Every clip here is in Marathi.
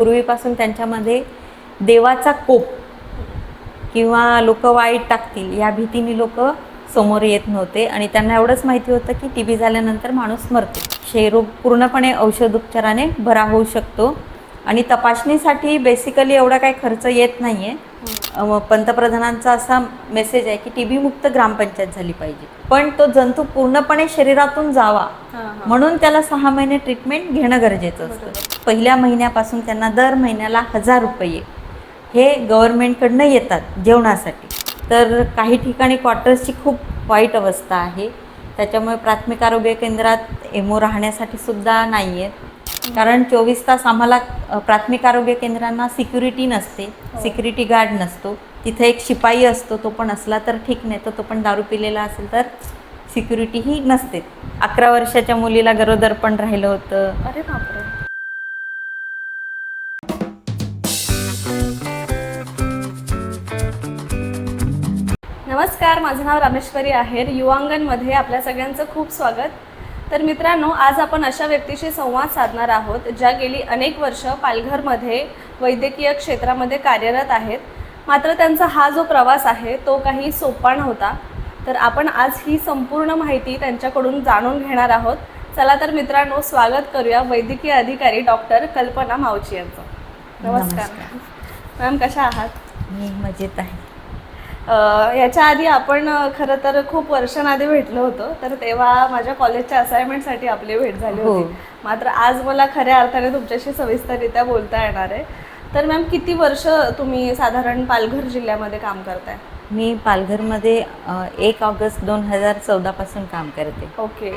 पूर्वीपासून त्यांच्यामध्ये देवाचा कोप किंवा लोक वाईट टाकतील या भीतीने लोक समोर येत नव्हते. आणि त्यांना एवढंच माहिती होतं की टी बी झाल्यानंतर माणूस मरतो. क्षयरोग पूर्णपणे औषधोपचाराने बरा होऊ शकतो. आणि तपासणीसाठी बेसिकली एवढा काही खर्च येत नाही आहे पंतप्रधानांचा असा मेसेज आहे की टी बी मुक्त ग्रामपंचायत झाली पाहिजे. पण तो जंतू पूर्णपणे शरीरातून जावा. म्हणून त्याला सहा महिने ट्रीटमेंट घेणं गरजेचं असतं. पहिल्या महिन्यापासून त्यांना दर महिन्याला हजार रुपये हे गव्हर्नमेंटकडनं येतात जेवणासाठी. तर काही ठिकाणी क्वार्टर्सची खूप वाईट अवस्था आहे. त्याच्यामुळे प्राथमिक आरोग्य केंद्रात एमओ राहण्यासाठी सुद्धा नाही आहेत कारण चोवीस तास आम्हाला प्राथमिक आरोग्य केंद्रांना सिक्युरिटी नसते. सिक्युरिटी गार्ड नसतो. तिथे एक शिपाई असतो तो पण असला तर ठीक नाही तर तो पण दारू पिलेला असेल तर सिक्युरिटीही नसते. अकरा वर्षाच्या मुलीला गरोदर पण राहिलं होतं. अरे बापरे. नमस्कार माझं नाव रामेश्वरी आहेर. युवांगणमध्ये आपल्या सगळ्यांचं खूप स्वागत. तर मित्रांनो आज आपण अशा व्यक्तीशी संवाद साधणार आहोत ज्या गेली अनेक वर्ष पालघरमध्ये वैद्यकीय क्षेत्रामध्ये कार्यरत आहेत. मात्र त्यांचा हा जो प्रवास आहे तो काही सोपा नव्हता. तर आपण आज ही संपूर्ण माहिती त्यांच्याकडून जाणून घेणार आहोत. चला तर मित्रांनो स्वागत करूया वैद्यकीय अधिकारी डॉक्टर कल्पना मावची यांचं. नमस्कार. मॅम कशा आहात? मी मजेत आहे. याच्या आधी आपण खरं तर खूप वर्षांआधी भेटलो होतो तर तेव्हा माझ्या कॉलेजच्या असाइनमेंटसाठी आपली भेट झाली हो. होती मात्र आज मला खऱ्या अर्थाने तुमच्याशी सविस्तररित्या बोलता येणार आहे. तर मॅम किती वर्ष तुम्ही साधारण पालघर जिल्ह्यामध्ये काम करताय? मी पालघरमध्ये एक ऑगस्ट दोन हजार चौदापासून काम करते. ओके.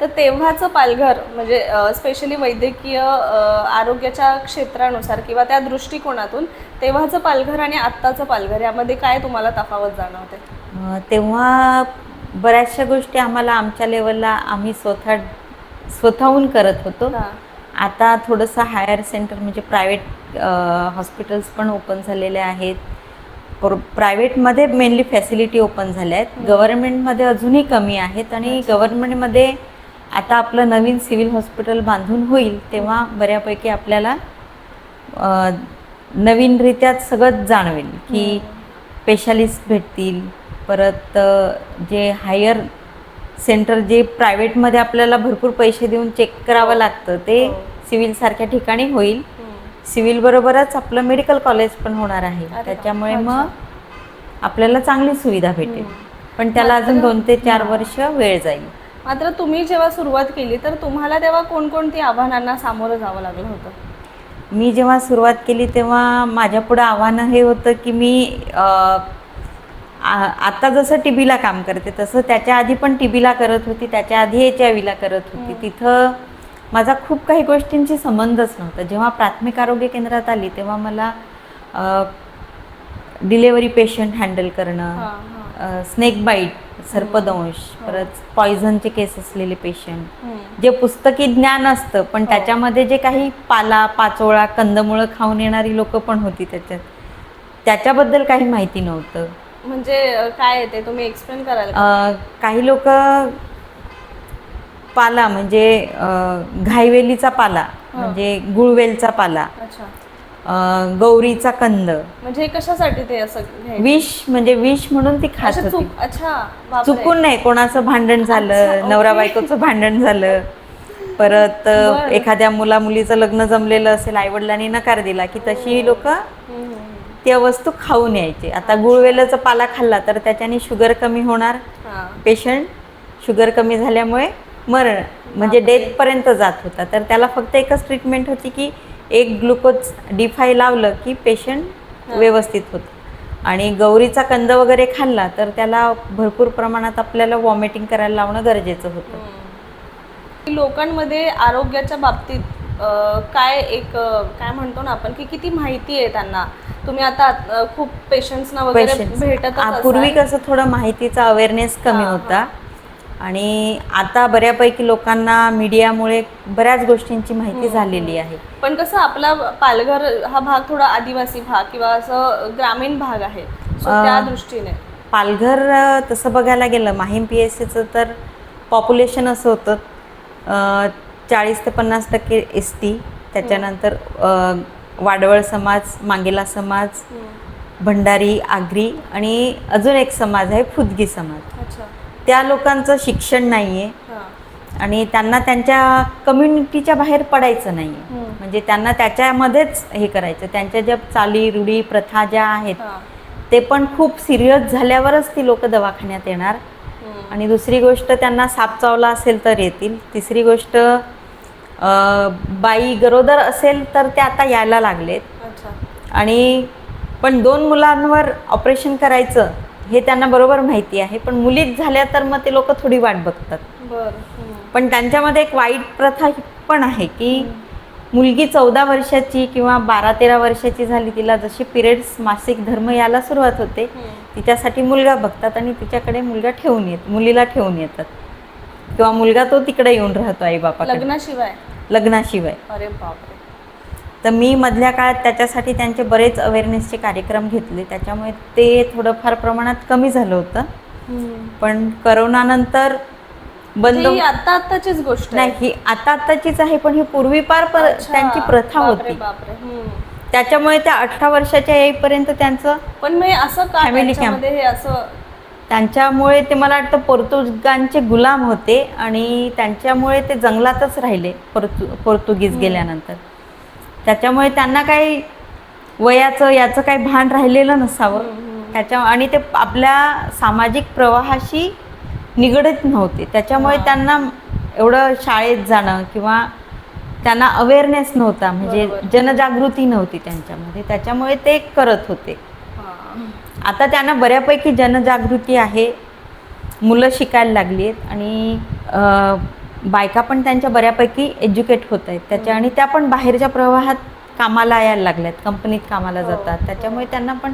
तर तेव्हाचं पालघर म्हणजे स्पेशली वैद्यकीय आरोग्याच्या क्षेत्रानुसार किंवा त्या दृष्टिकोनातून तेव्हाचं पालघर आणि आत्ताचं पालघर यामध्ये काय तुम्हाला तफावत जाणवते? तेव्हा बऱ्याचशा गोष्टी आम्हाला आमच्या लेवलला आम्ही स्वतः स्वतःहून करत होतो. आता थोडंसं हायर सेंटर म्हणजे प्रायव्हेट हॉस्पिटल्स पण ओपन झालेले आहेत. पर प्रायव्हेटमध्ये मेनली फॅसिलिटी ओपन झाल्या आहेत. गव्हर्नमेंटमध्ये अजूनही कमी आहेत आणि गव्हर्नमेंटमध्ये आता आपलं नवीन सिव्हिल हॉस्पिटल बांधून होईल तेव्हा बऱ्यापैकी आपल्याला अ, नवीनरित्यात सगळंच जाणवेल की स्पेशालिस्ट भेटतील परत जे हायर सेंटर जे प्रायव्हेटमध्ये आपल्याला भरपूर पैसे देऊन चेक करावं लागतं ते हो. सिव्हिलसारख्या ठिकाणी होईल. सिव्हिल बरोबरच आपलं मेडिकल कॉलेज पण होणार आहे. त्याच्यामुळे. मग आपल्याला चांगली सुविधा भेटेल. पण त्याला अजून दोन ते चार वर्ष वेळ जाईल. मात्र तुम्ही जेव्हा सुरुवात केली तर तुम्हाला तेव्हा कोणकोणती आव्हानांना सामोरं जावं लागलं होतं? मी जेव्हा सुरुवात केली तेव्हा माझ्यापुढं आव्हानं हे होतं की मी अ, आ- आता जसं टी बीला काम करते तसं त्याच्या आधी पण टी बीला करत होती त्याच्या आधी एच आय व्हीला करत होती. तिथं माझा खूप काही गोष्टींशी संबंधच नव्हता. जेव्हा प्राथमिक आरोग्य केंद्रात आली तेव्हा मला डिलेवरी पेशंट हँडल करणं हां, हां. स्नेक बाईट सर्पदंश परत पॉयझनचे केस असलेले पेशंट हम्म. जे पुस्तकी ज्ञान असतं पण त्याच्यामध्ये जे काही पाला पाचोळा कंदमुळं खाऊन येणारी लोक पण होती त्याच्यात. त्याच्याबद्दल काही माहिती नव्हतं. म्हणजे काय ते? तुम्ही एक्सप्लेन कराल काही लोक पाला म्हणजे घाईवेलीचा पाला म्हणजे गुळवेलचा पाला. गौरीचा कंद म्हणजे कशासाठी ते असं घ्यायचं? विष म्हणजे विष म्हणून ती खात अच्छा होती चूक अच्छा बापरे. चुकून नाही कोणाचं भांडण अच्छा, झालं ओके. नवरा बायकोचं भांडण झालं परत अ, बरं. एखाद्या मुला मुलीचं लग्न जमलेलं असेल आईवडिलांनी नकार दिला की तशी लोक हम्म, हम्म, हम्म. त्या वस्तू खाऊन यायचे आता गुळवेलाचा पाला खाल्ला तर त्याच्याने शुगर कमी होणार हां. पेशंट शुगर कमी झाल्यामुळे मरण म्हणजे डेथपर्यंत जात होता तर त्याला फक्त एकच ट्रीटमेंट होती की एक ग्लुकोज डिफाय लावलं की पेशंट व्यवस्थित होतं. आणि गौरीचा कंद वगैरे खाल्ला तर त्याला भरपूर प्रमाणात आपल्याला वॉमिटिंग करायला लावणं गरजेचं होतं. लोकांमध्ये आरोग्याच्या बाबतीत काय एक काय म्हणतो ना आपण की किती माहिती आहे त्यांना? तुम्ही आता खूप पेशंट्सना वगैरे. भेटत पूर्वी कसं थोडं माहितीचा अवेअरनेस कमी होता. आणि आता बऱ्यापैकी लोकांना मीडियामुळे बऱ्याच गोष्टींची माहिती झालेली आहे. पण कसं आपला पालघर हा भाग थोडा आदिवासी भाग किंवा असं ग्रामीण भाग आहे. त्या दृष्टीने. पालघर तसं बघायला गेलं माहीम पी एस सीचं तर पॉप्युलेशन असं होतं चाळीस ते पन्नास टक्के एस टी त्याच्यानंतर वाडवळ समाज मांगेला समाज. भंडारी आगरी आणि अजून एक समाज आहे फुदगी समाज. अच्छा. त्या लोकांचं शिक्षण नाही आहे आणि त्यांना त्यांच्या कम्युनिटीच्या बाहेर पडायचं नाही आहे. म्हणजे त्यांना त्याच्यामध्येच हे करायचं. त्यांच्या ज्या चाली रूढी प्रथा ज्या आहेत ते पण खूप सिरियस झाल्यावरच ती लोक दवाखान्यात येणार. आणि दुसरी गोष्ट त्यांना साप चावला असेल तर येतील. तिसरी गोष्ट बाई गरोदर असेल तर ते आता यायला लागलेत. आणि पण दोन मुलांवर ऑपरेशन करायचं हे त्यांना बरोबर माहिती आहे पण मुलीच झाल्या तर मग ते लोक थोडी वाट बघतात. पण त्यांच्यामध्ये एक वाईट प्रथा पण आहे की मुलगी चौदा वर्षाची किंवा बारा तेरा वर्षाची झाली तिला जशी पिरियड्स मासिक धर्म यायला सुरुवात होते. तिच्यासाठी मुलगा बघतात आणि तिच्याकडे मुलगा ठेवून येत मुलीला ठेवून येतात. किंवा मुलगा तो तिकडे येऊन राहतो आई बापाकडे लग्नाशिवाय? लग्नाशिवाय. अरे बापरे. तर मी मधल्या काळात त्याच्यासाठी त्यांचे बरेच अवेअरनेसचे कार्यक्रम घेतले त्याच्यामुळे ते थोडंफार प्रमाणात कमी झालं होतं. पण करोनानंतर बंद म्हणजे ही आता आताचीच गोष्ट. नाही ही आता आताचीच आहे पण ही पूर्वीपार. त्यांची प्रथा होती. त्याच्यामुळे त्या अठरा वर्षाच्या येईपर्यंत त्यांचं पण मी असं का Family camp. त्यांच्यामध्ये हे असं त्यांच्यामुळे ते मला वाटतं पोर्तुगांचे गुलाम होते आणि त्यांच्यामुळे ते जंगलातच राहिले पोर्तु पोर्तुगीज गेल्यानंतर त्याच्यामुळे त्यांना काही वयाचं याचं काही भान राहिलेलं नसावं. त्याच्या आणि ते आपल्या सामाजिक प्रवाहाशी निगडीत नव्हते त्याच्यामुळे. त्यांना एवढं शाळेत जाणं किंवा त्यांना अवेअरनेस नव्हता म्हणजे. जनजागृती नव्हती त्यांच्यामध्ये त्याच्यामुळे ते करत होते. आता त्यांना बऱ्यापैकी जनजागृती आहे मुलं शिकायला लागली आहेत आणि बायका पण त्यांच्या बऱ्यापैकी एज्युकेट होत आहेत. त्याच्या आणि त्या पण बाहेरच्या प्रवाहात कामाला यायला लागल्यात कंपनीत कामाला हो, जातात. हो. त्याच्यामुळे त्यांना पण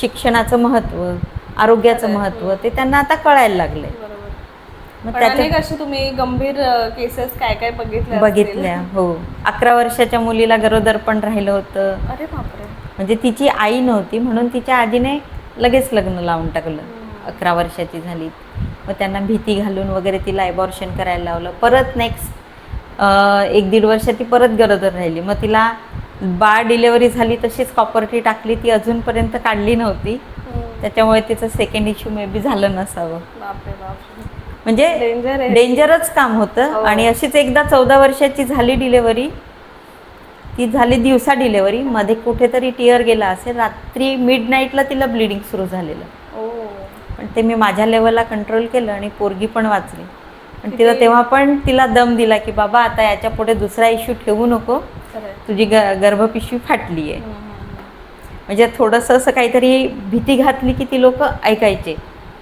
शिक्षणाचं महत्त्व आरोग्याचं महत्त्व हम्म. ते त्यांना आता कळायला लागलंय. असे तुम्ही गंभीर केसेस काय काय बघितल्या बघितल्या हो. अकरा वर्षाच्या मुलीला गरोदर पण राहिलं होतं? अरे बापरे. म्हणजे तिची आई नव्हती म्हणून तिच्या आजीने लगेच लग्न लावून टाकलं. अकरा वर्षाची झाली. मग त्यांना भीती घालून वगैरे तिला ॲबॉर्शन करायला लावलं. परत नेक्स्ट एक दीड वर्ष ती परत गरोदर राहिली. मग तिला बाळ डिलेवरी झाली तशीच कॉपर्टी टाकली. ती अजूनपर्यंत काढली नव्हती. त्याच्यामुळे तिचं सेकंड इश्यू मे बी झालं नसावं. म्हणजे डेंजरच काम होतं. हो. आणि अशीच एकदा चौदा वर्षाची झाली डिलेवरी ती झाली दिवसा डिलेवरी मध्ये कुठेतरी टिअर गेला असेल. रात्री मिड नाईटला तिला ब्लिडिंग सुरू झालेलं. ओ पण ते मी माझ्या लेवलला कंट्रोल केलं आणि पोरगी पण वाचली. पण तिला तेव्हा पण तिला दम दिला की बाबा आता याच्यापुढे दुसरा इश्यू ठेवू नको. तुझी ग गर्भपिशवी फाटली आहे. म्हणजे थोडंसं असं काहीतरी भीती घातली की ती लोक ऐकायचे.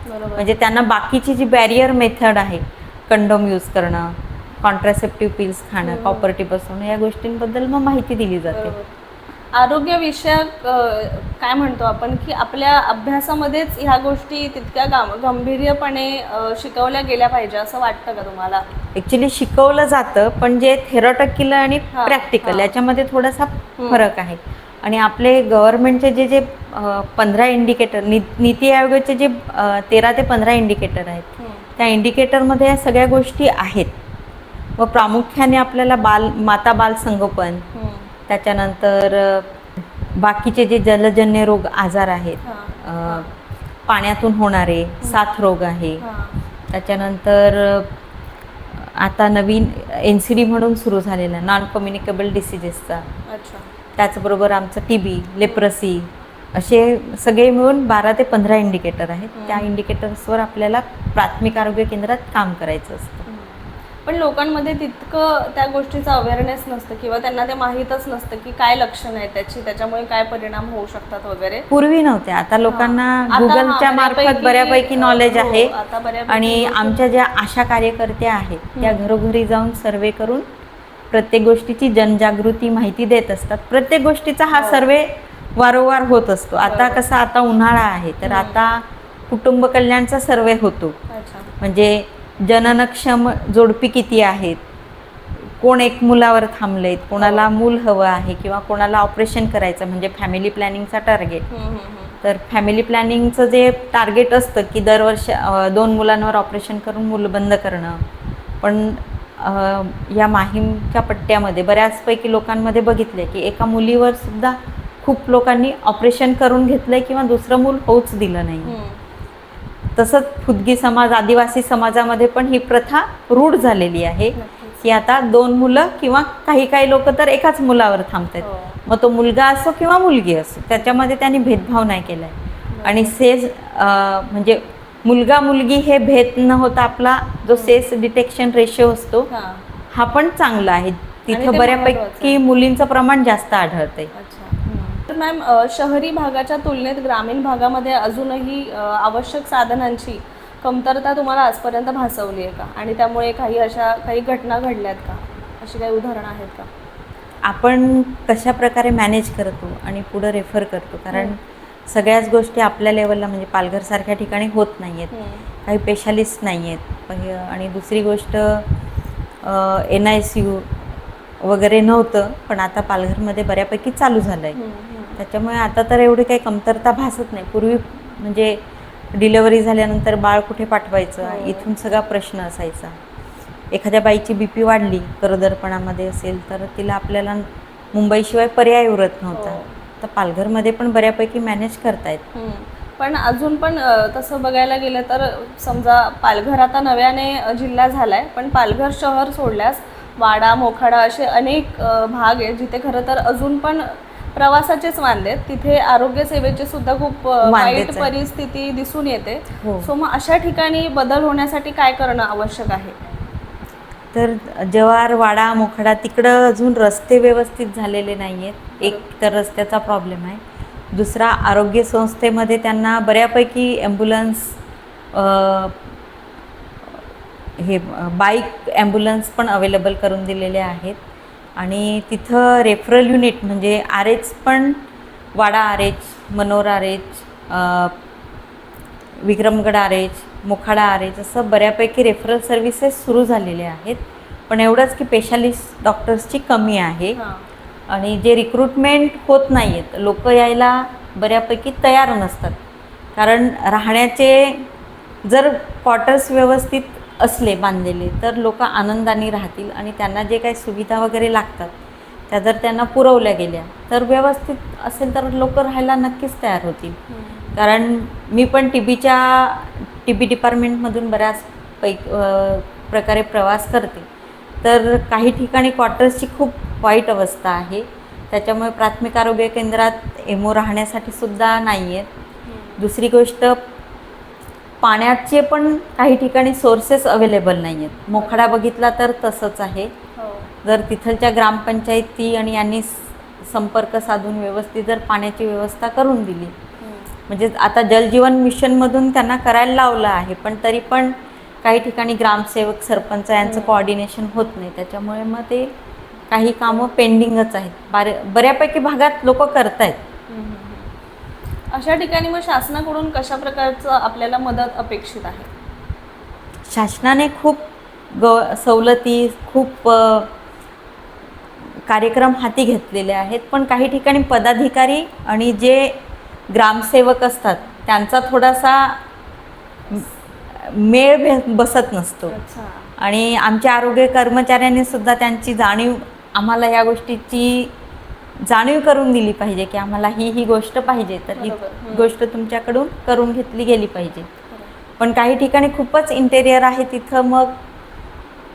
म्हणजे त्यांना बाकीची जी बॅरियर मेथड आहे कंडोम यूज करणं कॉन्ट्रासेप्टिव्ह पिल्स खाणं. कॉपर्टी बसवणं या गोष्टींबद्दल मग माहिती दिली जाते. आरोग्यविषयक काय म्हणतो आपण की आपल्या अभ्यासामध्येच ह्या गोष्टी तितक्या गाम- गंभीर्यपणे शिकवल्या गेल्या पाहिजे असं वाटतं का तुम्हाला ऍक्च्युली शिकवलं जातं पण जे थेरॉटिकल आणि हा, प्रॅक्टिकल हा. याच्यामध्ये थोडासा. फरक आहे आणि आपले गव्हर्नमेंटचे जे जे पंधरा इंडिकेटर नीती आयोगाचे जे तेरा ते पंधरा इंडिकेटर आहेत हम्म. त्या इंडिकेटरमध्ये या सगळ्या गोष्टी आहेत व प्रामुख्याने आपल्याला बाल माता बाल संगोपन हम्म. त्याच्यानंतर बाकीचे जे जलजन्य रोग आजार आहेत पाण्यातून होणारे साथ रोग आहे. त्याच्यानंतर आता नवीन एन सी डी म्हणून सुरू झालेला नॉन कम्युनिकेबल डिसिजेसचा त्याचबरोबर आमचं टी बी लेप्रसी असे सगळे मिळून बारा ते पंधरा इंडिकेटर आहेत. त्या इंडिकेटर्सवर आपल्याला प्राथमिक आरोग्य केंद्रात काम करायचं असतं. पण लोकांमध्ये तितकं त्या गोष्टीचं अवेअरनेस नसतं किंवा त्यांना ते माहीतच नसतं की काय लक्षण आहे त्याची त्याच्यामुळे काय परिणाम होऊ शकतात वगैरे. पूर्वी नव्हते. आता लोकांना आता हा, गुगलच्या मार्फत बऱ्यापैकी, बऱ्यापैकी नॉलेज हो, आहे. आता बऱ्यापैकी आणि आमच्या ज्या आशा कार्यकर्त्या आहेत त्या. घरोघरी जाऊन सर्वे करून प्रत्येक गोष्टीची जनजागृती माहिती देत असतात. प्रत्येक गोष्टीचा हा हो. सर्वे वारंवार होत असतो. आता बरोबर. कसा आता उन्हाळा आहे तर. आता कुटुंब कल्याणचा सर्वे होतो. अच्छा. म्हणजे जननक्षम जोडपी किती आहेत कोण एक मुलावर थांबलेत कोणाला. मूल हवं आहे किंवा कोणाला ऑपरेशन करायचं म्हणजे फॅमिली प्लॅनिंगचा टार्गेट. तर फॅमिली प्लॅनिंगचं जे टार्गेट असतं की दरवर्षी दोन मुलांवर ऑपरेशन करून मुलं बंद करणं पण या माहीमच्या पट्ट्यामध्ये बऱ्याचपैकी लोकांमध्ये बघितले की एका मुलीवर सुद्धा खूप लोकांनी ऑपरेशन करून घेतलंय किंवा दुसरं मूल होऊच दिलं नाही. तसंच फुदगी समाज आदिवासी समाजामध्ये पण ही प्रथा रूढ झालेली आहे. की आता दोन मुलं किंवा काही काही लोक तर एकाच मुलावर थांबतात हो. मग तो मुलगा असो किंवा मुलगी असो त्याच्यामध्ये त्यांनी भेदभाव नाही केलाय आणि सेस अं, म्हणजे मुलगा मुलगी हे भेद न होता आपला जो सेस डिटेक्शन रेशो असतो हा. हा पण चांगला आहे तिथं बऱ्यापैकी. मुलींचं प्रमाण जास्त आढळतंय तर मॅम शहरी भागाच्या तुलनेत ग्रामीण भागामध्ये अजूनही आवश्यक साधनांची कमतरता तुम्हाला आजपर्यंत भासवली आहे का? आणि त्यामुळे काही अशा काही घटना घडल्यात का? अशी काही उदाहरणं आहेत का? आपण कशा प्रकारे मॅनेज करतो आणि पुढं रेफर करतो? कारण सगळ्याच गोष्टी आपल्या लेवलला म्हणजे पालघरसारख्या ठिकाणी होत नाही आहेत. काही स्पेशालिस्ट नाही आहेत पहि- आणि दुसरी गोष्ट एन आय सी यू वगैरे नव्हतं पण आता पालघरमध्ये बऱ्यापैकी चालू झालं आहे. त्याच्यामुळे आता तर एवढी काही कमतरता भासत नाही पूर्वी म्हणजे डिलेवरी झाल्यानंतर बाळ कुठे पाठवायचं हो. इथून सगळा प्रश्न असायचा एखाद्या बाईची बी पी वाढली गरोदरपणामध्ये असेल तर तिला आपल्याला मुंबईशिवाय पर्याय उरत नव्हता हो. तर पालघरमध्ये पण बऱ्यापैकी मॅनेज करतायत. पण अजून पण तसं बघायला गेलं तर समजा पालघर आता नव्याने जिल्हा झालाय पण पालघर शहर सोडल्यास वाडा मोखाडा असे अनेक भाग आहेत जिथे खरं तर अजून पण प्रवासाचेच वांदे आहेत तिथे आरोग्य सेवेची सुद्धा खूप वाईट वांदेच आहे. परिस्थिती दिसून येते. हो. सो मग अशा ठिकाणी बदल होण्यासाठी काय करणं आवश्यक आहे? तर जव्हार वाडा मोखडा तिकडं अजून रस्ते व्यवस्थित झालेले नाही आहेत एक तर रस्त्याचा प्रॉब्लेम आहे. दुसरा आरोग्य संस्थेमध्ये त्यांना बऱ्यापैकी ॲम्ब्युलन्स हे बाईक ॲम्ब्युलन्स पण अवेलेबल करून दिलेले आहेत. आणि तिथं रेफरल युनिट म्हणजे आर एच पण Wada R H Manor R H Vikramgad R H Mokhada R H असं बऱ्यापैकी रेफरल सर्व्हिसेस सुरू झालेले आहेत. पण एवढंच की स्पेशालिस्ट डॉक्टर्सची कमी आहे. आणि जे रिक्रुटमेंट होत नाही आहेत लोक यायला बऱ्यापैकी तयार नसतात. कारण राहण्याचे जर क्वार्टर्स व्यवस्थित असले बांधलेले तर लोक आनंदाने राहतील आणि त्यांना जे काही सुविधा वगैरे लागतात त्या जर त्यांना पुरवल्या गेल्या तर व्यवस्थित असेल तर लोक राहायला नक्कीच तयार होतील. कारण मी पण टी बीच्या टी बी डिपार्टमेंटमधून बऱ्याच पैक अ, प्रकारे प्रवास करते. तर काही ठिकाणी क्वार्टर्सची खूप वाईट अवस्था आहे. त्याच्यामुळे प्राथमिक आरोग्य केंद्रात एमओ राहण्यासाठी सुद्धा नाही आहेत दुसरी गोष्ट पाण्याचे पण काही ठिकाणी सोर्सेस अवेलेबल नाही आहेत मोखाडा बघितला तर तसंच आहे हो. जर तिथलच्या ग्रामपंचायती आणि यांनी संपर्क साधून व्यवस्थित जर पाण्याची व्यवस्था करून दिली. म्हणजे आता जलजीवन मिशनमधून त्यांना करायला लावलं आहे पण तरी पण काही ठिकाणी ग्रामसेवक सरपंच यांचं. कॉर्डिनेशन होत नाही त्याच्यामुळे मग ते काही कामं पेंडिंगच आहेत बारे बऱ्यापैकी भागात लोक करतायत हम्म. अशा ठिकाणी मग शासनाकडून कशा प्रकारचं आपल्याला मदत अपेक्षित आहे? शासनाने खूप ग सवलती खूप कार्यक्रम हाती घेतलेले आहेत. पण काही ठिकाणी पदाधिकारी आणि जे ग्रामसेवक असतात त्यांचा थोडासा मेळ भे- बसत नसतो. आणि आमच्या आरोग्य कर्मचाऱ्यांनी सुद्धा त्यांची जाणीव आम्हाला या गोष्टीची जाणीव करून दिली पाहिजे की आम्हाला ही ही गोष्ट पाहिजे तर ही. गोष्ट तुमच्याकडून करून घेतली गेली पाहिजे पण काही ठिकाणी खूपच इंटेरियर आहे तिथं मग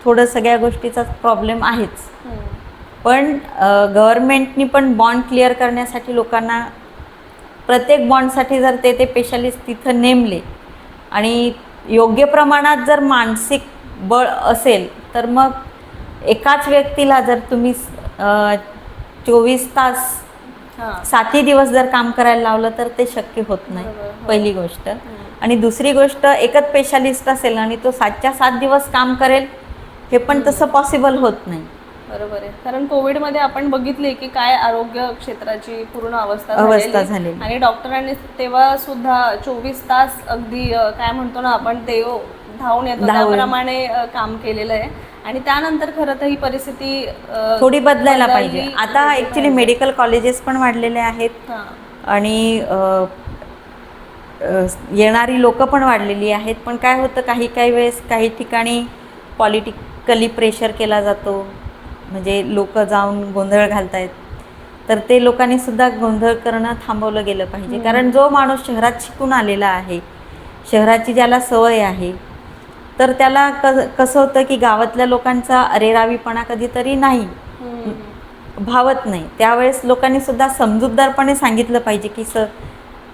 थोडं सगळ्या गोष्टीचा प्रॉब्लेम आहेच. पण गव्हर्मेंटनी पण बॉन्ड क्लिअर करण्यासाठी लोकांना प्रत्येक बॉन्डसाठी जर ते ते स्पेशालिस्ट तिथं नेमले आणि योग्य प्रमाणात जर मानसिक बळ असेल तर मग एकाच व्यक्तीला जर तुम्ही चोवीस तास. सातही दिवस जर काम करायला लावलं तर ते शक्य होत नाही हो. पहिली गोष्ट. आणि दुसरी गोष्ट एकच स्पेशालिस्ट असेल आणि तो सातच्या सात दिवस काम करेल हे पण तसं पॉसिबल होत नाही बरोबर आहे कारण कोविडमध्ये आपण बघितले की काय आरोग्य क्षेत्राची पूर्ण अवस्था अवस्था. झालेली. आणि डॉक्टरांनी तेव्हा सुद्धा चोवीस तास अगदी काय म्हणतो ना आपण देव धावून येतो धावून. त्याप्रमाणे अ, काम केलेलं आहे आणि त्यानंतर खरं तर ही परिस्थिती अ, थोडी बदलायला बदलली पाहिजे आता ॲक्च्युली पाहिजे. मेडिकल कॉलेजेस पण वाढलेले आहेत हां. आणि अ, अ, येणारी लोकं पण वाढलेली आहेत पण काय होतं काही काही वेळेस काही ठिकाणी पॉलिटिकल प्रेशर केला जातो म्हणजे लोक जाऊन गोंधळ घालतायत तर ते लोकांनी सुद्धा गोंधळ करणं थांबवलं गेलं पाहिजे. कारण जो माणूस शहरात शिकून आलेला आहे शहराची ज्याला सवय आहे तर त्याला क कसं होतं की गावातल्या लोकांचा अरेरावीपणा कधीतरी नाही. भावत नाही. त्यावेळेस लोकांनी सुद्धा समजूतदारपणे सांगितलं पाहिजे की सर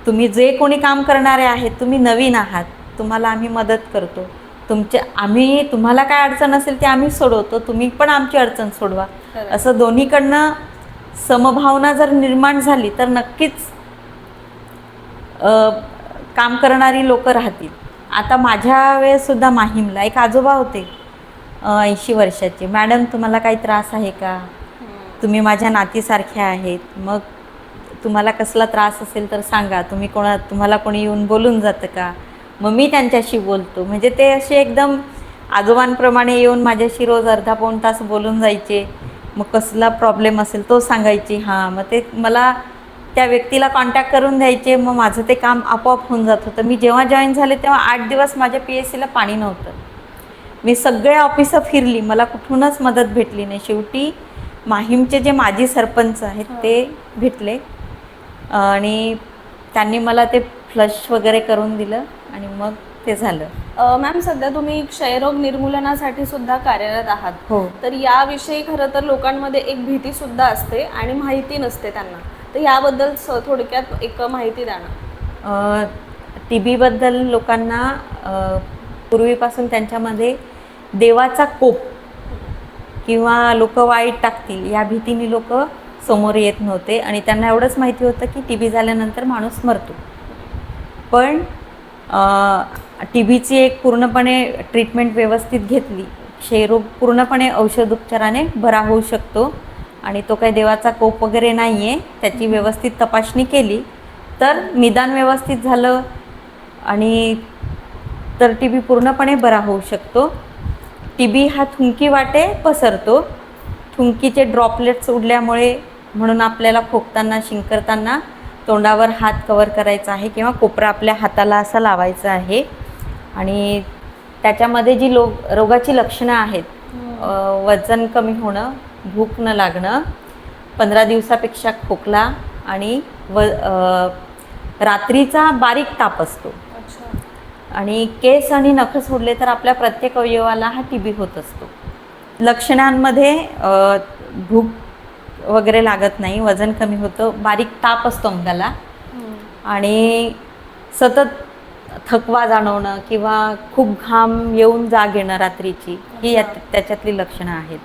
तुम्ही जे कोणी काम करणारे आहेत तुम्ही नवीन आहात. तुम्हाला आम्ही मदत करतो. तुमच्या आम्ही तुम्हाला काय अडचण असेल ते आम्ही सोडवतो. तुम्ही पण आमची अडचण सोडवा. असं दोन्हीकडनं समभावना जर निर्माण झाली तर नक्कीच काम करणारी लोक राहतील. आता माझ्या वेळेससुद्धा माहीमला एक आजोबा होते ऐंशी वर्षाचे. मॅडम तुम्हाला काही त्रास आहे का. तुम्ही माझ्या नातीसारख्या आहेत. मग तुम्हाला कसला त्रास असेल तर सांगा. तुम्ही कोणा तुम्हाला कोणी येऊन बोलून जातं का? मग मी त्यांच्याशी बोलतो. म्हणजे ते असे एकदम आजोबांप्रमाणे येऊन माझ्याशी रोज अर्धा पाऊण तास बोलून जायचे. मग कसला प्रॉब्लेम असेल तो सांगायची. हां मग ते मला त्या व्यक्तीला कॉन्टॅक्ट करून द्यायचे. मग माझं ते काम आपोआप होऊन जात होतं. मी जेव्हा जॉईन झाले तेव्हा आठ दिवस माझ्या पी एस सीला पाणी नव्हतं. मी सगळे ऑफिसं फिरली. मला कुठूनच मदत भेटली नाही. शेवटी माहीमचे जे माजी सरपंच आहेत. ते भेटले. आणि त्यांनी मला ते फ्लश वगैरे करून दिलं आणि मग ते झालं. मॅम सध्या तुम्ही क्षयरोग निर्मूलनासाठी सुद्धा कार्यरत आहात. हो. तर याविषयी खरं तर लोकांमध्ये एक भीती सुद्धा असते आणि माहिती नसते त्यांना. तर याबद्दल स- थोडक्यात एक माहिती द्या ना. टी बीबद्दल लोकांना पूर्वीपासून त्यांच्यामध्ये देवाचा कोप किंवा लोक वाईट टाकतील या भीतीने लोक समोर येत नव्हते आणि त्यांना एवढंच माहिती होतं की टी बी झाल्यानंतर माणूस मरतो. पण टी बीची एक पूर्णपणे ट्रीटमेंट व्यवस्थित घेतली क्षयरोग पूर्णपणे औषधोपचाराने बरा होऊ शकतो. आणि तो काही देवाचा कोप वगैरे नाही आहे त्याची व्यवस्थित तपासणी केली. तर निदान व्यवस्थित झालं आणि तर टी बी पूर्णपणे बरा होऊ शकतो. टी बी हा थुंकी वाटे पसरतो. थुंकीचे ड्रॉपलेट्स उडल्यामुळे म्हणून आपल्याला खोकताना शिंकरताना तोंडावर हात कवर करायचा आहे किंवा कोपरा आपल्या हाताला असा लावायचा आहे. आणि त्याच्यामध्ये जी लो रोगाची लक्षणं आहेत वजन कमी होणं भूक न लागणं पंधरा दिवसापेक्षा खोकला आणि व रात्रीचा बारीक ताप असतो. आणि केस आणि नख सोडले तर आपल्या प्रत्येक अवयवाला हा टी बी होत असतो. लक्षणांमध्ये भूक वगैरे लागत नाही वजन कमी होतं बारीक ताप असतो अंगाला. आणि सतत थकवा जाणवणं किंवा खूप घाम येऊन जाग येणं रात्रीची ही यात त्याच्यातली लक्षणं आहेत.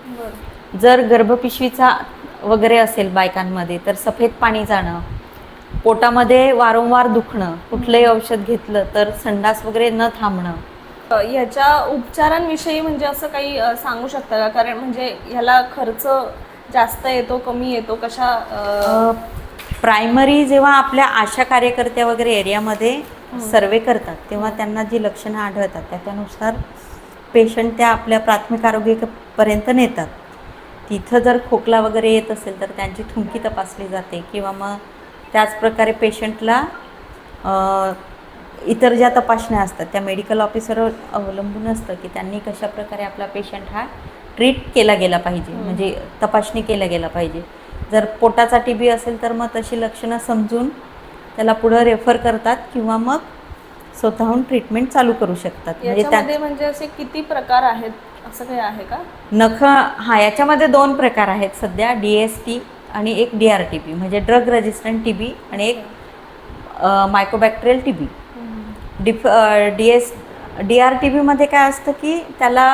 जर गर्भपिशवीचा वगैरे असेल बायकांमध्ये तर सफेद पाणी जाणं पोटामध्ये वारंवार दुखणं कुठलंही औषध घेतलं तर संडास वगैरे न थांबणं. ह्याच्या उपचारांविषयी म्हणजे असं काही सांगू शकता का? कारण म्हणजे ह्याला खर्च जास्त येतो कमी येतो कशा प्रायमरी जेव्हा आपल्या आशा कार्यकर्त्या वगैरे एरियामध्ये सर्वे करतात तेव्हा त्यांना जी लक्षणं आढळतात त्याच्यानुसार पेशंट त्या आपल्या प्राथमिक आरोग्यापर्यंत नेतात. तिथं जर खोकला वगैरे येत असेल तर त्यांची थुंकी तपासली जाते किंवा मग त्याचप्रकारे पेशंटला इतर ज्या तपासण्या असतात त्या मेडिकल ऑफिसरवर अवलंबून असतं की त्यांनी कशा प्रकारे आपला पेशंट हा ट्रीट केला गेला पाहिजे. म्हणजे तपासणी केल्या गेला पाहिजे. जर पोटाचा टी बी असेल तर मग तशी लक्षणं समजून त्याला पुढं रेफर करतात किंवा मग स्वतःहून ट्रीटमेंट चालू करू शकतात. म्हणजे म्हणजे असे किती प्रकार आहेत? असं काही आहे का? नख हां याच्यामध्ये दोन प्रकार आहेत सध्या डी एस टी आणि एक डी आर टी बी म्हणजे ड्रग रेजिस्टंट टी बी आणि एक mycobacterial T B diff D S D R T बीमध्ये काय असतं की त्याला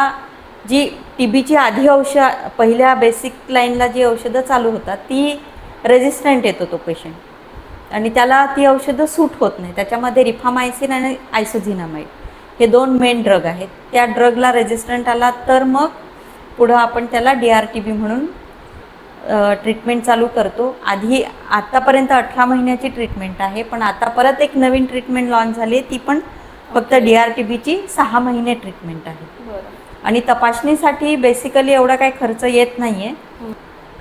जी टी बीची आधी औषध पहिल्या बेसिक लाईनला जी औषधं चालू होतात ती रेजिस्टंट येतो तो पेशंट आणि त्याला ती औषधं सूट होत नाही. त्याच्यामध्ये रिफामायसिन आणि आयसोझिनामाईड हे दोन मेन ड्रग आहेत. त्या ड्रगला रेजिस्टंट आला तर मग पुढं आपण त्याला डी आर टी बी म्हणून ट्रीटमेंट चालू करतो. आधी आतापर्यंत अठरा महिन्याची ट्रीटमेंट आहे पण आता परत एक नवीन ट्रीटमेंट लॉन्च झाली ती पण फक्त डी आर टी बीची सहा महिने ट्रीटमेंट आहे. आणि तपासणीसाठी बेसिकली एवढा काही खर्च येत नाही आहे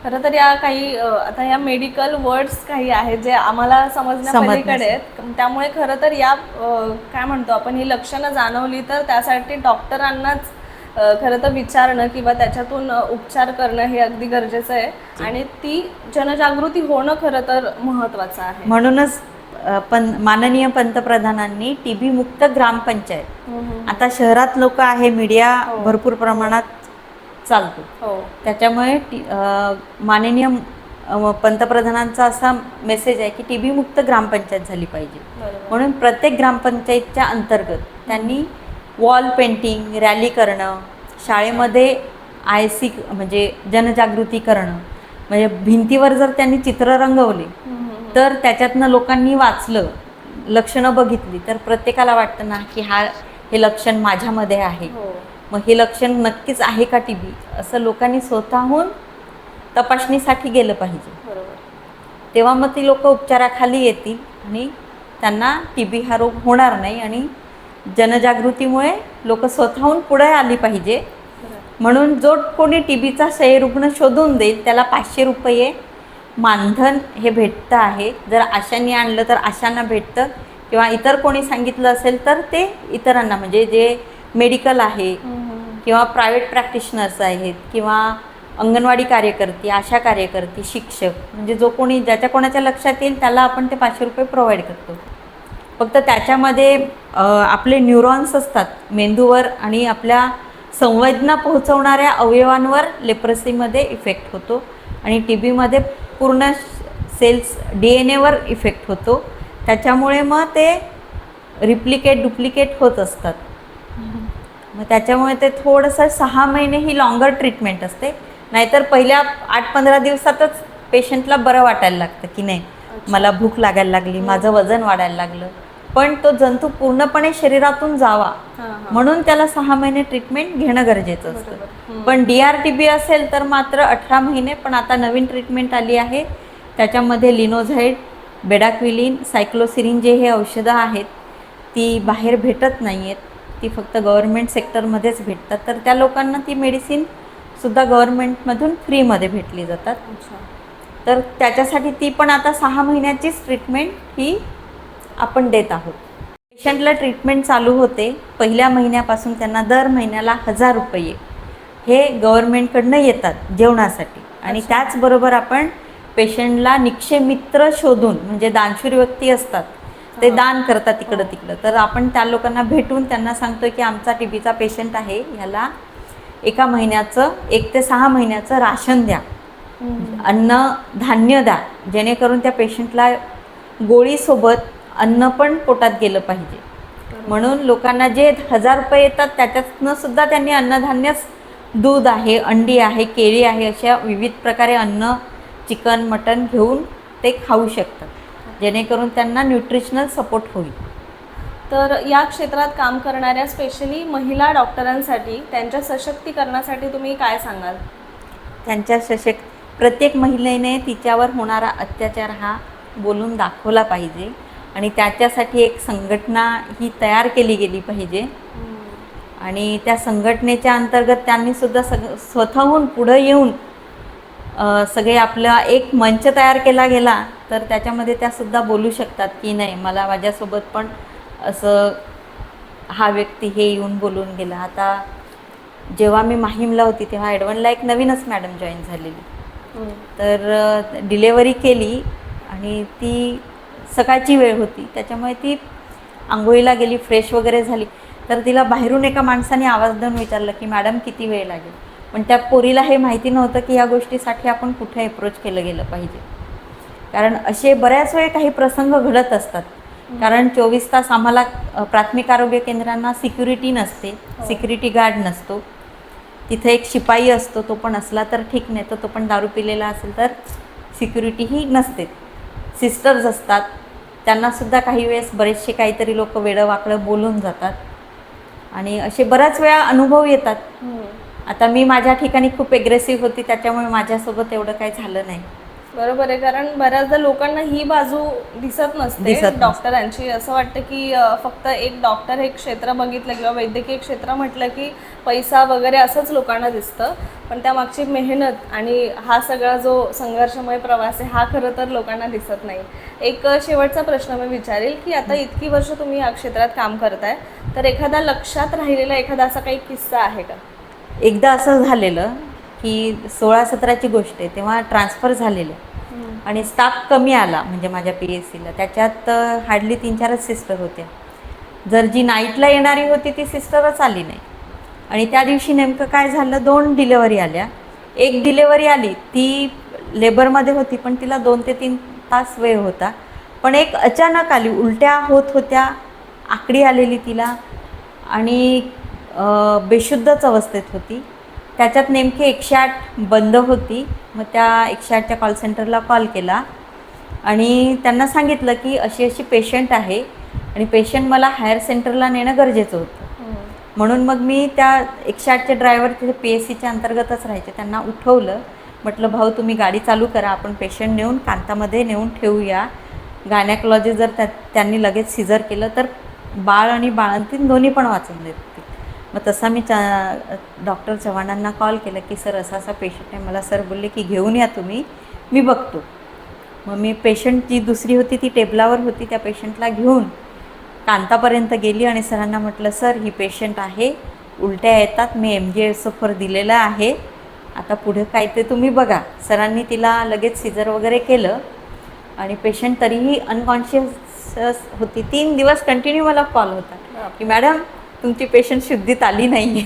खरं तर या काही आता या मेडिकल वर्ड्स काही आहेत जे आम्हाला समजण्या समजण्यास- पलीकडे आहेत. त्यामुळे खरं तर या काय म्हणतो आपण ही लक्षणं जाणवली तर त्यासाठी डॉक्टरांनाच खरं तर विचारणं किंवा त्याच्यातून उपचार करणं हे अगदी गरजेचं आहे. आणि ती जनजागृती होणं खरं तर महत्त्वाचं आहे. म्हणूनच अ, पं माननीय पंतप्रधानांनी टी मुक्त ग्रामपंचायत. आता शहरात लोक आहे मीडिया हो. भरपूर प्रमाणात चालतो. हो. त्याच्यामुळे माननीय पंतप्रधानांचा असा मेसेज आहे की टी बी मुक्त ग्रामपंचायत झाली पाहिजे. म्हणून प्रत्येक ग्रामपंचायतच्या अंतर्गत त्यांनी वॉल पेंटिंग रॅली करणं शाळेमध्ये आय सी म्हणजे जनजागृती करणं म्हणजे भिंतीवर जर त्यांनी चित्र रंगवले. तर त्याच्यातनं लोकांनी वाचलं लक्षणं बघितली तर प्रत्येकाला वाटतं ना की हा हे लक्षण माझ्यामध्ये आहे. हो. मग हे लक्षण नक्कीच आहे का टी बी असं लोकांनी स्वतःहून तपासणीसाठी गेलं पाहिजे. बरोबर. तेव्हा मग ती लोक उपचाराखाली येतील आणि त्यांना टी बी हा रोग होणार नाही आणि जनजागृतीमुळे लोक स्वतःहून पुढे आली पाहिजे. म्हणून जो कोणी टी बीचा क्षयरुग्ण शोधून देईल त्याला पाचशे रुपये मानधन हे भेटतं आहे. जर आशांनी आणलं तर आशांना भेटतं किंवा इतर कोणी सांगितलं असेल तर ते इतरांना म्हणजे जे मेडिकल आहे. किंवा प्रायव्हेट प्रॅक्टिशनर्स आहेत किंवा अंगणवाडी कार्यकर्ती आशा कार्यकर्ती शिक्षक म्हणजे जो कोणी ज्याच्या कोणाच्या लक्षात येईल त्याला आपण ते पाचशे रुपये प्रोव्हाइड करतो. फक्त त्याच्यामध्ये आपले न्यूरॉन्स असतात मेंदूवर आणि आपल्या संवेदना पोहोचवणाऱ्या अवयवांवर लेप्रसीमध्ये इफेक्ट होतो आणि टी बीमध्ये पूर्ण सेल्स डी एन एवर इफेक्ट होतो. त्याच्यामुळे मग ते रिप्लिकेट डुप्लिकेट होत असतात. मग त्याच्यामुळे ते थोडंसं सहा महिने ही लॉंगर ट्रीटमेंट असते. नाहीतर पहिल्या आठ पंधरा दिवसातच पेशंटला बरं वाटायला लागतं की नाही मला भूक लागायला लागली माझं वजन वाढायला लागलं. पण तो जंतू पूर्णपणे शरीरातून जावा. हा, हा. म्हणून त्याला सहा महिने ट्रीटमेंट घेणं गरजेचं. असतं. पण डी आर टी बी असेल तर मात्र अठरा महिने पण आता नवीन ट्रीटमेंट आली आहे. त्याच्यामध्ये लिनोझाईड बेडाक्विलिन सायक्लोसिरिन जे हे औषधं आहेत ती बाहेर भेटत नाही आहेत ती फक्त गव्हर्मेंट सेक्टरमध्येच भेटतात. तर त्या लोकांना ती मेडिसिनसुद्धा गव्हर्मेंटमधून फ्रीमध्ये भेटली जातात. तर त्याच्यासाठी ती पण आता सहा महिन्याचीच ट्रीटमेंट ही आपण देत आहोत. पेशंटला ट्रीटमेंट चालू होते. पहिल्या महिन्यापासून त्यांना दर महिन्याला हजार रुपये हे गव्हर्मेंटकडनं येतात जेवणासाठी. आणि. त्याचबरोबर आपण पेशंटला निक्षय मित्र शोधून म्हणजे दानशूर व्यक्ती असतात ते हा. दान करतात इकडं तिकडं. तर आपण त्या लोकांना भेटून त्यांना सांगतो की आमचा टी बीचा पेशंट आहे ह्याला एका महिन्याचं एक ते सहा महिन्याचं राशन द्या. अन्न धान्य द्या. जेणेकरून त्या पेशंटला गोळीसोबत अन्न पण पोटात गेलं पाहिजे. म्हणून लोकांना जे हजार रुपये येतात त्याच्यातनं सुद्धा त्यांनी अन्नधान्यच दूध आहे अंडी आहे केळी आहे अशा विविध प्रकारे अन्न चिकन मटन घेऊन ते खाऊ शकतात. जेणेकरून त्यांना न्यूट्रिशनल सपोर्ट होईल. तर या क्षेत्रात काम करणाऱ्या स्पेशली महिला डॉक्टरांसाठी त्यांच्या सशक्तीकरणासाठी तुम्ही काय सांगाल? त्यांच्या सशक्त प्रत्येक महिलेने तिच्यावर होणारा अत्याचार हा बोलून दाखवला पाहिजे. आणि त्याच्यासाठी एक संघटना ही तयार केली गेली पाहिजे. आणि त्या संघटनेच्या अंतर्गत त्यांनी सुद्धा सग स्वतःहून पुढं येऊन सगळे आपला एक मंच तयार केला गेला. तर त्याच्यामध्ये त्या सुद्धा बोलू शकतात की नाही मला माझ्यासोबत पण असं हा व्यक्ती हे येऊन बोलून गेला. आता जेव्हा मी माहीमला होती तेव्हा ॲडवनला एक नवीनच मॅडम जॉईन झालेली. तर डिलेवरी केली आणि ती सकाळची वेळ होती. त्याच्यामुळे ती आंघोळीला गेली फ्रेश वगैरे झाली. तर तिला बाहेरून एका माणसाने आवाज देऊन विचारलं की मॅडम किती वेळ लागेल? पण त्या पोरीला हे माहिती नव्हतं की या गोष्टीसाठी आपण कुठे अप्रोच केलं गेलं पाहिजे. कारण असे बऱ्याच वेळ काही प्रसंग घडत असतात. कारण चोवीस तास आम्हाला प्राथमिक आरोग्य केंद्रांना सिक्युरिटी नसते. हो. सिक्युरिटी गार्ड नसतो. तिथे एक शिपाई असतो तो पण असला तर ठीक नाही तर तो पण दारू पिलेला असेल तर सिक्युरिटीही नसते. सिस्टर्स असतात. त्यांनासुद्धा काही वेळेस बरेचसे काहीतरी लोक वेडं वाकडं बोलून जातात. आणि असे बऱ्याच वेळा अनुभव येतात. हम्म. आता मी माझ्या ठिकाणी खूप एग्रेसिव्ह होती त्याच्यामुळे माझ्यासोबत एवढं काही झालं नाही. बरोबर आहे कारण बऱ्याचदा लोकांना ही बाजू दिसत नसते. दिसत नसते. डॉक्टरांची. असं वाटतं की अ, फक्त एक डॉक्टर हे क्षेत्र बघितलं किंवा वैद्यकीय क्षेत्र म्हटलं की पैसा वगैरे असंच लोकांना दिसतं. पण त्यामागची मेहनत आणि हा सगळा जो संघर्षमय प्रवास आहे हा खरं तर लोकांना दिसत नाही. एक अ, शेवटचा प्रश्न मी विचारेल की आता इतकी वर्ष तुम्ही या क्षेत्रात काम करताय तर एखादा लक्षात राहिलेला एखादा असा काही किस्सा आहे का? एकदा असं झालेलं की सोळा सतराची गोष्ट आहे तेव्हा ट्रान्सफर झालेलं आणि स्टाफ कमी आला म्हणजे माझ्या पी एस सीला त्याच्यात हार्डली तीन चारच सिस्टर होत्या जर जी नाईटला येणारी होती ती सिस्टरच आली नाही. आणि त्या दिवशी नेमकं काय झालं दोन डिलेवरी आल्या. एक डिलेवरी आली ती लेबरमध्ये होती पण तिला दोन ते तीन तास वेळ होता. पण एक अचानक आली उलट्या होत होत्या आकडी आलेली तिला. आणि बेशुद्धच अवस्थेत होती. त्याच्यात नेमकी एकशे आठ बंद होती. मग त्या एकशे आठच्या कॉल सेंटरला कॉल केला. आणि त्यांना सांगितलं की अशी अशी पेशंट आहे आणि पेशंट मला हायर सेंटरला नेणं गरजेचं होतं. म्हणून मग मी त्या एकशे आठचे ड्रायव्हर तिथे पी एस सीच्या अंतर्गतच राहायचे. त्यांना उठवलं. म्हटलं भाऊ तुम्ही गाडी चालू करा. आपण पेशंट नेऊन कांतामध्ये नेऊन ठेवूया. गायनॅकॉलॉजी जर त्या त्यांनी लगेच सिजर केलं तर बाळ आणि बाळंतीन दोन्ही पण वाचून देत मग तसा मी चा डॉक्टर चव्हाणांना कॉल केला की सर असा असा पेशंट आहे. मला सर बोलले की घेऊन या तुम्ही मी बघतो. मग मी पेशंट जी दुसरी होती ती टेबलावर होती त्या पेशंटला घेऊन कांतापर्यंत गेली आणि सरांना म्हटलं सर ही पेशंट आहे उलट्या येतात मी एम जी एसोफर दिलेलं आहे आता पुढे काय ते तुम्ही बघा. सरांनी तिला लगेच सिजर वगैरे केलं आणि पेशंट तरीही अनकॉन्शियस होती. तीन दिवस कंटिन्यू मला कॉल होता. की मॅडम तुमची पेशंट शुद्धीत आली नाही आहे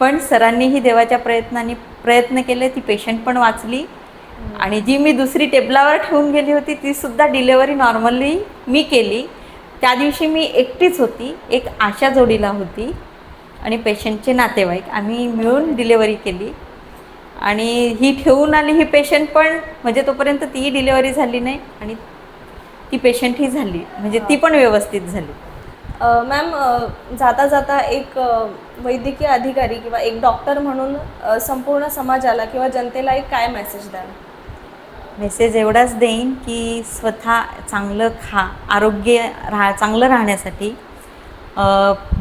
पण सरांनीही देवाच्या प्रयत्नाने प्रयत्न केले ती पेशंट पण वाचली. आणि जी मी दुसरी टेबलावर ठेवून गेली होती ती सुद्धा डिलेवरी नॉर्मली मी केली. त्या दिवशी मी एकटीच होती एक आशा जोडीला होती आणि पेशंटचे नातेवाईक. आम्ही मिळून डिलेवरी केली. आणि ही ठेवून आली ही पेशंट पण म्हणजे तोपर्यंत तीही डिलेवरी झाली नाही आणि ती पेशंटही झाली. म्हणजे ती पण व्यवस्थित झाली. मॅम जाता जाता एक वैद्यकीय अधिकारी किंवा एक डॉक्टर म्हणून संपूर्ण समाजाला किंवा जनतेला एक काय मेसेज द्याल? मेसेज एवढाच देईन की स्वतः चांगलं खा आरोग्य राहा चांगलं राहण्यासाठी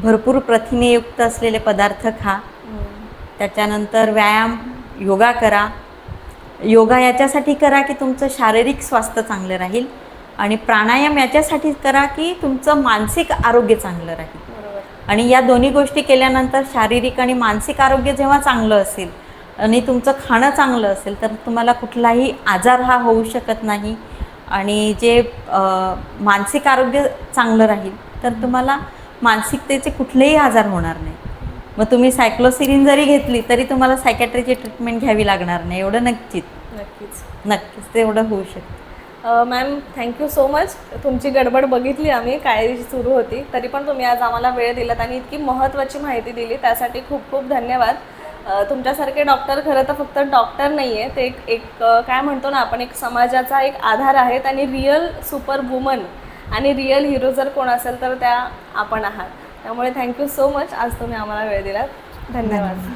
भरपूर प्रथिनेयुक्त असलेले पदार्थ खा. त्याच्यानंतर व्यायाम योगा करा. योगा याच्यासाठी करा की तुमचं शारीरिक स्वास्थ्य चांगलं राहील. आणि प्राणायाम याच्यासाठी करा की तुमचं मानसिक आरोग्य चांगलं राहील. बरोबर. आणि या दोन्ही गोष्टी केल्यानंतर शारीरिक आणि मानसिक आरोग्य जेव्हा चांगलं असेल आणि तुमचं खाणं चांगलं असेल तर तुम्हाला कुठलाही आजार हा होऊ शकत नाही. आणि जे मानसिक आरोग्य चांगलं राहील तर तुम्हाला मानसिकतेचे कुठलेही आजार होणार नाही. मग तुम्ही सायक्लोसिरिन जरी घेतली तरी तुम्हाला सायकॅट्रीची ट्रीटमेंट घ्यावी लागणार नाही एवढं नक्कीच. नक्कीच. नक्कीच तेवढं होऊ शकतं. मॅम थँक्यू सो मच तुमची गडबड बघितली आम्ही काय सुरू होती. तरी पण तुम्ही आज आम्हाला वेळ दिलात आणि इतकी महत्त्वाची माहिती दिली त्यासाठी खूप खूप धन्यवाद. तुमच्यासारखे डॉक्टर खरं तर फक्त डॉक्टर नाही आहे ते एक एक काय म्हणतो ना आपण एक समाजाचा एक आधार आहेत आणि रिअल सुपर वुमन आणि रिअल हिरो जर कोण असेल तर त्या आपण आहात. त्यामुळे थँक्यू सो मच आज तुम्ही आम्हाला वेळ दिलात. धन्यवाद.